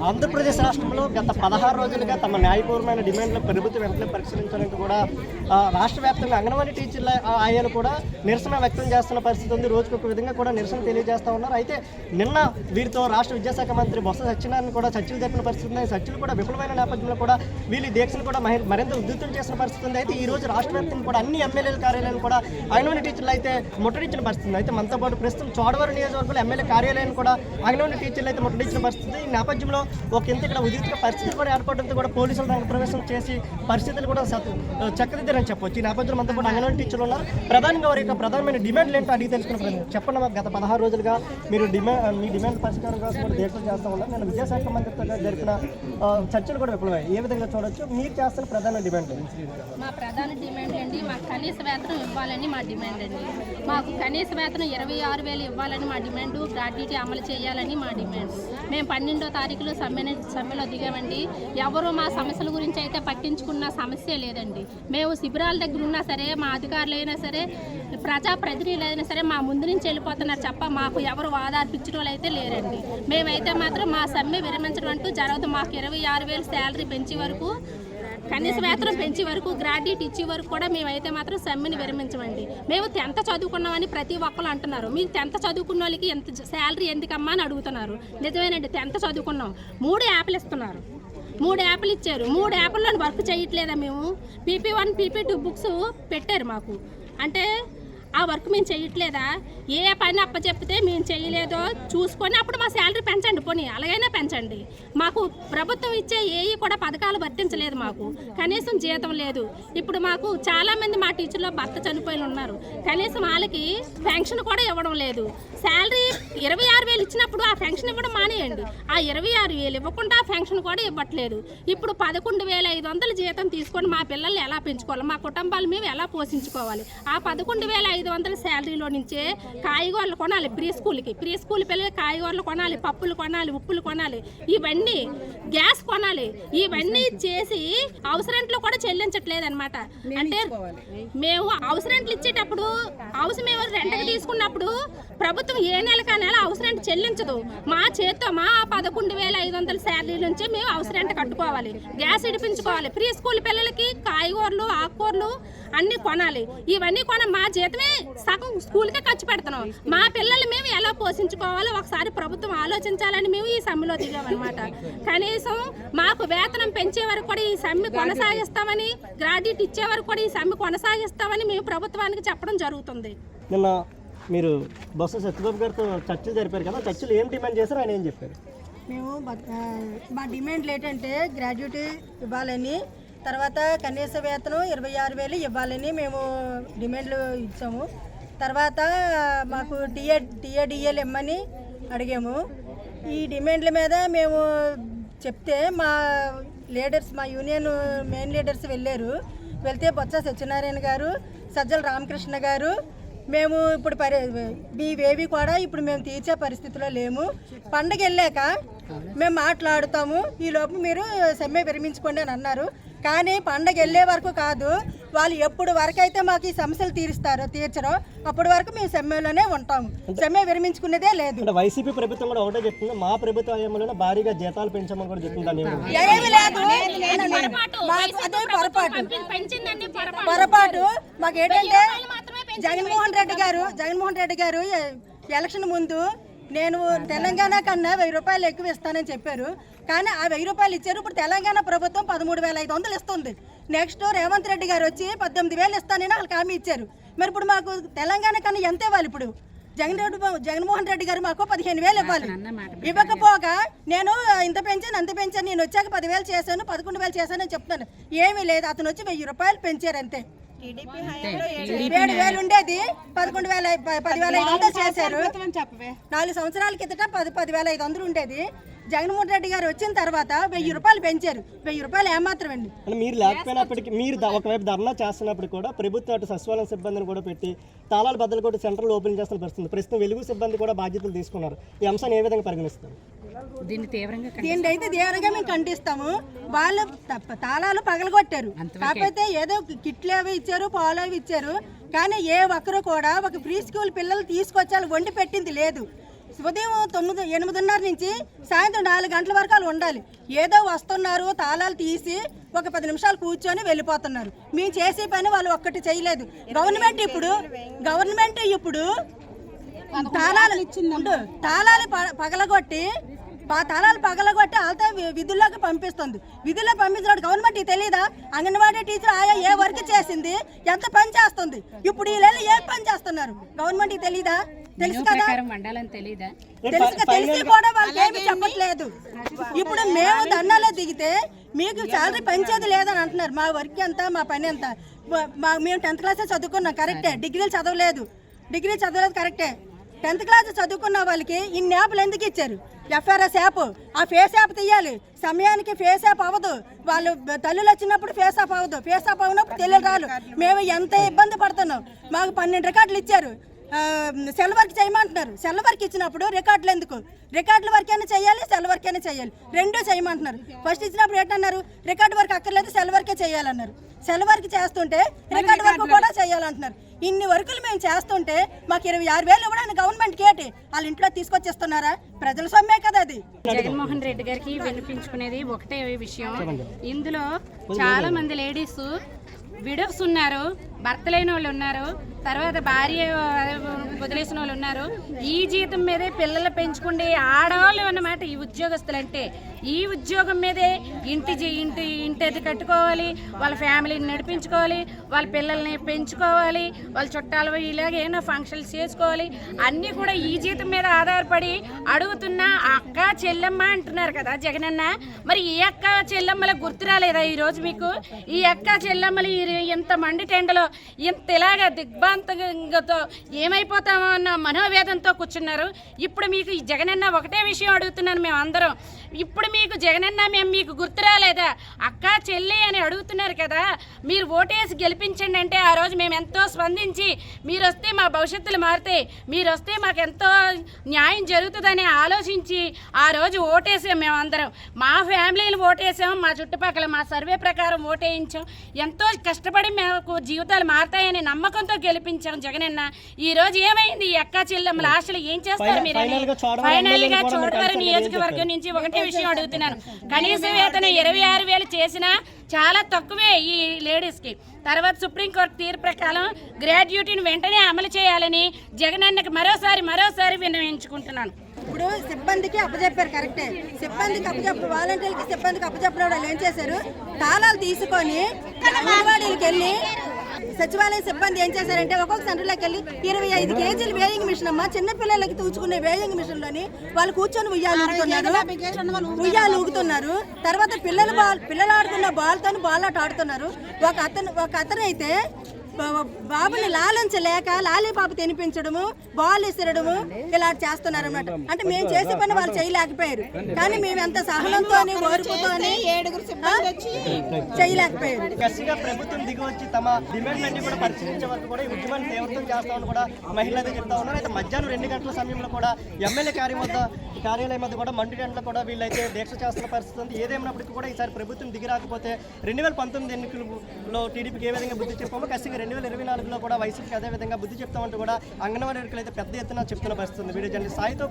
ఆంధ్రప్రదేశ్ రాష్ట్రంలో గత పదహారు రోజులుగా తమ న్యాయపూర్వమైన డిమాండ్లు ప్రభుత్వం వెంటనే పరిశీలించాలంటూ కూడా రాష్ట్ర వ్యాప్తంగా అంగన్వాడీ టీచర్ల ఆ, ఆయలు కూడా నిరసన వ్యక్తం చేస్తున్న పరిస్థితి ఉంది. రోజుకొక విధంగా కూడా నిరసన తెలియజేస్తూ ఉన్నారు. అయితే నిన్న వీరితో రాష్ట్ర విద్యాశాఖ మంత్రి బొత్స సత్యనారాయణ కూడా చర్చలు జరిపిన పరిస్థితి ఉంది. చర్చలు కూడా విఫలమైన నేపథ్యంలో కూడా వీళ్ళు దీక్షను కూడా మహి- మరింత ఉధృతం చేసిన పరిస్థితి ఉంది. అయితే ఈ రోజు రాష్ట్ర వ్యాప్తంగా కూడా అన్ని ఎమ్మెల్యేల కార్యాలయాలు కూడా అంగన్వాడీ టీచర్లు అయితే ముట్టడించిన పరిస్థితి అయితే మనతో పాటు ప్రస్తుతం చోడవరం నియోజకవర్గంలో ఎమ్మెల్యే కార్యాలయాన్ని కూడా అంగన్వాడీ టీచర్లు అయితే ముట్టడించిన పరిస్థితి ఈ నేపథ్యంలో ఒక ఇంత ఇక్కడ ఉద్రిక్త పరిస్థితి కూడా ఏర్పడడంతో కూడా పోలీసులు రంగ ప్రవేశం చేసి పరిస్థితులు కూడా సత్- చక్కదిద్దారని చెప్పొచ్చు. ఈ నేపథ్యంలో అంతా కూడా అంగన్వాడీ టీచర్లు ఉన్నారు. ప్రధానంగా వారి యొక్క ప్రధానమైన డిమాండ్లు ఏంటో అడిగి తెలుసుకున్న చెప్పండి మాకు గత పదహారు రోజులుగా మీరు డిమాండ్ మీ డిమాండ్ పరిష్కారం కోసం కూడా దీక్షలు చేస్తూ ఉన్నారు. నేను విద్యాశాఖ మంత్రితో జరిపిన చర్చలు కూడా విఫలమయ్యాయి. ఏ విధంగా చూడొచ్చు? మీరు చేస్తున్న ప్రధాన డిమాండ్ మా ప్రధాన డిమాండ్ అండి మాకు కనీస వేతనం ఇవ్వాలని మా డిమాండ్ అండి. మాకు కనీస వేతనం ఇరవై ఆరు వేలు ఇవ్వాలని మా డిమాండ్ గ్రాట్యుటీ అమలు చేయాలని మా డిమాండ్. మేము పన్నెండో తారీఖులో సమ్మెనే సమ్మెలో దిగామండి ఎవరు మా సమస్యల గురించి అయితే పట్టించుకున్న సమస్య లేదండి. మేము శిబిరాల దగ్గర ఉన్నా సరే మా అధికారులు అయినా సరే ప్రజా ప్రతినిధులు అయినా సరే మా ముందు నుంచి వెళ్ళిపోతున్నారు తప్ప మాకు ఎవరు వాదార్పించిన అయితే లేరండి. మేమైతే మాత్రం మా సమ్మె విరమించడం అంటూ జరగదు. మాకు ఇరవై ఆరు వేలు శాలరీ పెంచే వరకు కనీస వేతనం పెంచే వరకు గ్రాడ్యుయేట్ ఇచ్చే వరకు కూడా మేమైతే మాత్రం సమ్మెని విరమించమండి. మేము టెన్త్ చదువుకున్నామని ప్రతి ఒక్కరు అంటున్నారు. మీకు టెన్త్ చదువుకున్న వాళ్ళకి ఎంత శాలరీ ఎందుకమ్మా అని అడుగుతున్నారు. నిజమేనండి టెన్త్ చదువుకున్నాం. మూడు యాప్లు ఇస్తున్నారు. మూడు యాప్లు ఇచ్చారు. మూడు యాప్ల్లో వర్క్ చేయట్లేదా మేము? PP one PP two books పెట్టారు మాకు. అంటే ఆ వర్క్ మేము చేయట్లేదా? ఏ పని అప్పచెప్పితే మేము చేయలేదో? చూసుకొని అప్పుడు మా శాలరీ పెంచండి పోనీ అలాగైనా పెంచండి. మాకు ప్రభుత్వం ఇచ్చే ఏవి కూడా పథకాలు వర్తించలేదు మాకు. కనీసం జీతం లేదు. ఇప్పుడు మాకు చాలామంది మా టీచర్లో భర్త చనిపోయిన ఉన్నారు. కనీసం వాళ్ళకి పెన్షన్ కూడా ఇవ్వడం లేదు. శాలరీ ఇరవై ఆరు వేలు ఇచ్చినప్పుడు ఆ పెన్షన్ ఇవ్వడం మానేయండి. ఆ ఇరవై ఆరు వేలు ఇవ్వకుండా ఆ పెన్షన్ కూడా ఇవ్వట్లేదు. ఇప్పుడు పదకొండు వేల ఐదు వందల జీతం తీసుకొని మా పిల్లల్ని ఎలా పెంచుకోవాలి? మా కుటుంబాలు మేము ఎలా పోషించుకోవాలి? ఆ పదకొండు వేల ఐదు వందల శాలరీలో నుంచే కాయగూరలు కొనాలి ప్రీ స్కూల్కి. ప్రీ స్కూల్ పిల్లలకి కాయగూరలు కొనాలి పప్పులు కొనాలి ఉప్పులు కొనాలి. ఇవన్నీ గ్యాస్ కొనాలి. ఇవన్నీ చేసి అవసరంట్లో కూడా చెల్లించట్లేదు అనమాట అంటే మేము అవసరంట్లు ఇచ్చేటప్పుడు హౌస్ మేము రెంట్కి తీసుకున్నప్పుడు ప్రభుత్వం ఏ నెలకా నెల అవసరం చెల్లించదు. మా చేత్తో మా పదకొండు వేల ఐదు వందల శాలరీ నుంచి మేము అవసరం కట్టుకోవాలి. గ్యాస్ ఇడిపించుకోవాలి. ప్రీ స్కూల్ పిల్లలకి కాయగూరలు ఆకుకూరలు అన్ని కొనాలి. ఇవన్నీ కొన మా జీతమే సగం స్కూల్కే ఖర్చు పెడుతున్నాం. మా పిల్లలు మేము ఎలా పోషించుకోవాలో ఒకసారి ప్రభుత్వం ఆలోచించాలని మేము ఈ సమ్మెలో దిగామన్నమాట. కనీసం మాకు వేతనం పెంచే వరకు కూడా ఈ సమ్మె కొనసాగిస్తామని గ్రాడ్యుయేట్ ఇచ్చే వరకు కూడా ఈ సమ్మె కొనసాగిస్తామని మేము ప్రభుత్వానికి చెప్పడం జరుగుతుంది. నిన్న మీరు బొత్స సత్యబాబు గారితో చర్చలు జరిపారు కదా చర్చలు ఏం డిమాండ్ చేశారు? ఆయన ఏం చెప్పారు? మేము మా డిమాండ్లు ఏంటంటే గ్రాడ్యుయేటీ ఇవ్వాలని తర్వాత కనీస వేతనం ఇరవై ఆరు వేలు ఇవ్వాలని మేము డిమాండ్లు ఇచ్చాము. తర్వాత మాకు డిఏ డిఏడిఎల్ ఇమ్మని అడిగాము. ఈ డిమాండ్ల మీద మేము చెప్తే మా లీడర్స్ మా యూనియన్ మెయిన్ లీడర్స్ వెళ్ళారు. వెళ్తే బొత్స సత్యనారాయణ గారు సజ్జల రామకృష్ణ గారు మేము ఇప్పుడు పరి ఇవేవి కూడా ఇప్పుడు మేము తీర్చే పరిస్థితిలో లేము. పండగ వెళ్ళాక మేము మాట్లాడుతాము. ఈ లోపు మీరు సమ్మె విరమించుకోండి అని అన్నారు. కానీ పండగ వెళ్ళే వరకు కాదు వాళ్ళు ఎప్పుడు వరకు అయితే మాకు ఈ సమస్యలు తీరుస్తారో తీర్చరో అప్పటి వరకు మేము సమ్మెలోనే ఉంటాము. సమ్మె విరమించుకునేదే లేదు. వైసీపీ ప్రభుత్వం కూడా ఒకటే చెప్తుంది. మా ప్రభుత్వ భారీగా జీతాలు పెంచామని కూడా చెప్తుంది? ఏమీ లేదు. పొరపాటు. అదే పొరపాటు. మాకు ఏంటంటే. జగన్మోహన్ రెడ్డి గారు జగన్మోహన్ రెడ్డి గారు ఎలక్షన్ ముందు నేను తెలంగాణ కన్నా వెయ్యి రూపాయలు ఎక్కువ ఇస్తానని చెప్పారు. కానీ ఆ వెయ్యి రూపాయలు ఇచ్చారు. ఇప్పుడు తెలంగాణ ప్రభుత్వం పదమూడు వేల ఐదు వందలు ఇస్తుంది. నెక్స్ట్ రేవంత్ రెడ్డి గారు వచ్చి పద్దెనిమిది వేలు ఇస్తానని వాళ్ళకి హామీ ఇచ్చారు. మరి ఇప్పుడు మాకు తెలంగాణ కన్నా ఎంత ఇవ్వాలి ఇప్పుడు? జగన్ రెడ్డి జగన్మోహన్ రెడ్డి గారు మాకు పదిహేను వేలు ఇవ్వాలి. ఇవ్వకపోగా నేను ఇంత పెంచాను అంత పెంచాను నేను వచ్చాక పదివేలు చేశాను పదకొండు వేలు చేశాను అని చెప్తున్నాను. ఏమీ లేదు. అతను వచ్చి వెయ్యి రూపాయలు పెంచారు అంతే. ఏడు వేలు ఉండేది పదకొండు వేల పదివేల ఐదు వందలు చేశారు. నాలుగు సంవత్సరాల కిందట పది పదివేల ఐదు వందలు ఉండేది. జగన్మోహన్ రెడ్డి గారు వచ్చిన తర్వాత వెయ్యి రూపాయలు పెంచారు. వెయ్యి రూపాయలు ఏమాత్రం అండి అంటే మీరు లేకపోయినప్పటికీ మీరు ఒకవైపు ధర్నా చేస్తున్నప్పుడు కూడా ప్రభుత్వం అటు సచివాలయం సిబ్బందిని కూడా పెట్టి తాళాలు బద్దలు కొట్టి సెంటర్లు ఓపెన్ చేస్తున్న పరిస్థితి ప్రస్తుతం వెలుగు సిబ్బంది కూడా బాధ్యతలు తీసుకున్నారు. ఈ అంశాన్ని ఏ విధంగా పరిగణిస్తారు? దీన్ని తీవ్రంగా దీన్ని అయితే తీవ్రంగా మేము ఖండిస్తాము. వాళ్ళు తప్ప తాళాలు పగలగొట్టారు. కాకపోతే ఏదో కిట్లు అవి ఇచ్చారు పాలు అవి ఇచ్చారు. కానీ ఏ ఒక్కరు కూడా ఒక ప్రీ స్కూల్ పిల్లలు తీసుకొచ్చి వాళ్ళు వండి పెట్టింది లేదు. ఉదయం తొమ్మిది ఎనిమిదిన్నర నుంచి సాయంత్రం నాలుగు గంటల వరకు వాళ్ళు ఉండాలి. ఏదో వస్తున్నారు తాళాలు తీసి ఒక పది నిమిషాలు కూర్చొని వెళ్ళిపోతున్నారు. మేము చేసే పని వాళ్ళు ఒక్కటి చేయలేదు. గవర్నమెంట్ ఇప్పుడు గవర్నమెంట్ ఇప్పుడు తాళాలు. తాళాలు పగలగొట్టి తాళాలు పగలగొట్టి వాళ్ళతో విధుల్లోకి పంపిస్తుంది. విధుల్లో పంపించినప్పుడు గవర్నమెంట్ తెలియదా అంగన్వాడీ టీచర్ ఆయా ఏ వర్క్ చేసింది? ఎంత పని చేస్తుంది? ఇప్పుడు వీళ్ళు ఏ పని చేస్తున్నారు? గవర్నమెంట్ తెలియదా తెలుసు కదా? మండాలని తెలీదా? తెలుసు కదా, తెలిసి కూడా వాళ్ళకి ఏమి చెప్పట్లేదు. ఇప్పుడు మేము దండాలో దిగితే మీకు శాలరీ పెంచేది లేదని అంటున్నారు. మా వర్క్ ఎంత మా పని ఎంత? మా- మా మేము టెన్త్ క్లాసే చదువుకున్నాం కరెక్టే డిగ్రీలు చదవలేదు. డిగ్రీ చదవలేదు కరెక్టే టెన్త్ క్లాస్ చదువుకున్న వాళ్ళకి ఇన్ని యాప్లు ఎందుకు ఇచ్చారు? ఎఫ్ఆర్ఎస్ యాప్ ఆ ఫేస్ యాప్ తీయాలి. సమయానికి ఫేస్ యాప్ అవ్వదు. వాళ్ళు తల్లులు వచ్చినప్పుడు ఫేస్ ఆఫ్ అవ్వదు. ఫేస్ ఆఫ్ అవ్వనప్పుడు తెలియదు రాలు మేము ఎంత ఇబ్బంది పడుతున్నాం? మాకు పన్నెండు రికార్డులు ఇచ్చారు. సెల్ వర్క్ చేయమంటున్నారు. సెల్ వర్క్ ఇచ్చినప్పుడు రికార్డులు ఎందుకు? రికార్డుల వర్క్ అయినా చేయాలి సెల్ వర్క్ అయినా చేయాలి. రెండూ చేయమంటున్నారు. ఫస్ట్ ఇచ్చినప్పుడు ఏంటన్నారు? రికార్డు వర్క్ అక్కర్లేదు సెల్ వర్కే చేయాలన్నారు. సెల్ వర్క్ చేస్తుంటే రికార్డు వర్క్ కూడా చేయాలంటున్నారు. ఇన్ని వర్కులు మేము చేస్తుంటే మాకు ఇరవై ఆరు వేలు ఇవ్వడానికి గవర్నమెంట్ కేటి వాళ్ళ ఇంట్లో తీసుకొచ్చిస్తున్నారా? ప్రజల సొమ్మే కదా అది. జగన్మోహన్ రెడ్డి గారికి వినిపించుకునేది ఒకటే విషయం. ఇందులో చాలా మంది లేడీస్ విడోస్ ఉన్నారు. భర్త లేని వాళ్ళు ఉన్నారు తర్వాత భార్య వదిలేసిన వాళ్ళు ఉన్నారు. ఈ జీతం మీదే పిల్లలు పెంచుకుండే ఆడవాళ్ళు అన్నమాట ఈ ఉద్యోగస్తులు అంటే. ఈ ఉద్యోగం మీదే ఇంటి ఇంటి ఇంటి అది కట్టుకోవాలి వాళ్ళ ఫ్యామిలీని నడిపించుకోవాలి వాళ్ళ పిల్లల్ని పెంచుకోవాలి వాళ్ళ చుట్టాలు ఇలాగ ఏమైనా ఫంక్షన్లు చేసుకోవాలి అన్నీ కూడా ఈ జీతం మీద ఆధారపడి అడుగుతున్న అక్క చెల్లెమ్మ అంటున్నారు కదా జగనన్న. మరి ఈ అక్క చెల్లెమ్మల గుర్తు రాలేదా ఈరోజు మీకు? ఈ అక్క చెల్లెమ్మలు ఈ ఇంత మండి టెండలో ఇంత ఇలాగా దిగ్భాంతంతో ఏమైపోతామో అన్న మనోవేదంతో కూర్చున్నారు. ఇప్పుడు మీకు ఈ జగనన్న ఒకటే విషయం అడుగుతున్నాను మేము అందరం. ఇప్పుడు మీకు జగనన్న మేము మీకు గుర్తు రాలేదా? అక్క చెల్లి అని అడుగుతున్నారు కదా మీరు ఓటేసి గెలిపించండి అంటే ఆ రోజు మేము ఎంతో స్పందించి మీరు వస్తే మా భవిష్యత్తులు మారుతాయి మీరు వస్తే మాకు ఎంతో న్యాయం జరుగుతుందని ఆలోచించి ఆ రోజు ఓటేసాం అందరం. మా ఫ్యామిలీలు ఓటేసాం మా చుట్టుపక్కల మా సర్వే ప్రకారం ఓటేయించాం. ఎంతో కష్టపడి మేము జీవితాలు మారుతాయని నమ్మకంతో గెలిపించాం జగనన్న ఈ రోజు ఏమైంది? ఈ అక్క చెల్లెమ్మల ఆశలు ఏం చేస్తారు మీరు ఫైనల్గా చోడవరం నియోజకవర్గం నుంచి ఒకటే విషయం అడుగుతున్నాను. కనీస వేతనం ఇరవై ఆరు వేలు చేసినా చాలా తక్కువే ఈ లేడీస్కి తర్వాత సుప్రీంకోర్టు తీర్పు ప్రకారం గ్రాడ్యుయేటీని వెంటనే అమలు చేయాలని జగనన్నకి మరోసారి మరోసారి విన్నవించుకుంటున్నాను. ఇప్పుడు సిబ్బందికి అప్పచెప్పారు కరెక్టే. సిబ్బందికి అప్పచెప్పు వాలంటీర్కి సిబ్బందికి అప్పచెప్పిన వాళ్ళు ఏం చేశారు? తాళాలు తీసుకొని అంగన్వాడీలకు వెళ్ళి సచివాలయ సిబ్బంది ఏం చేశారంటే ఒక్కొక్క సెంటర్లోకి వెళ్ళి ఇరవై ఐదు కేజీలు వేయింగ్ మిషన్ అమ్మా చిన్న పిల్లలకి తూచుకునే వేయింగ్ మిషన్లోని వాళ్ళు కూర్చొని ఉయ్యాలు ఊగుతున్నారు. ఉయ్యాలు ఊగుతున్నారు. తర్వాత పిల్లలు బాల్ పిల్లలు ఆడుతున్న బాల్ తోని బాల్ ఆట ఆడుతున్నారు. ఒక అతను ఒక అతను అయితే బాబుని లాలించలేక లాలీపాపు తినిపించడము బాల్ ఇసరడము ఇలా చేస్తున్నారు అన్నమాట అంటే మేము చేసే పని వాళ్ళు చేయలేకపోయారు. కానీ మేము ఎంత సహనంతో ఓర్పుతో చేయలేకపోయారు. గట్టిగా ప్రభుత్వం దిగి వచ్చి తమ డిమాండ్లన్నీ కూడా పరిశీలించే వరకు కూడా ఈ ఉద్యమాన్ని తీవ్రతం చేస్తామని కూడా మహిళలు అయితే చెప్తా ఉన్నారు. అయితే మధ్యాహ్నం రెండు గంటల సమయంలో కూడా ఎమ్మెల్యే కార్యం వద్ద కార్యాలయం వద్ద కూడా మండి గంటలు కూడా వీళ్ళైతే దీక్ష చేస్తున్న పరిస్థితి ఉంది. ఏదేమైనప్పటికీ కూడా ఈసారి ప్రభుత్వం దిగి రాకపోతే రెండు వేల పంతొమ్మిది ఎన్నికలలో టీడీపీకి ఏ విధంగా బుద్ధి చెప్పామో ఖచ్చితంగా రెండు వేల ఇరవై నాలుగులో కూడా వైసీపీకి అదే విధంగా బుద్ధి చెప్తామంటూ కూడా అంగన్వాడీ వర్కులు అయితే పెద్ద ఎత్తున చెప్తున్న పరిస్థితుంది వీడియో జర్నలిస్ట్ సాయితో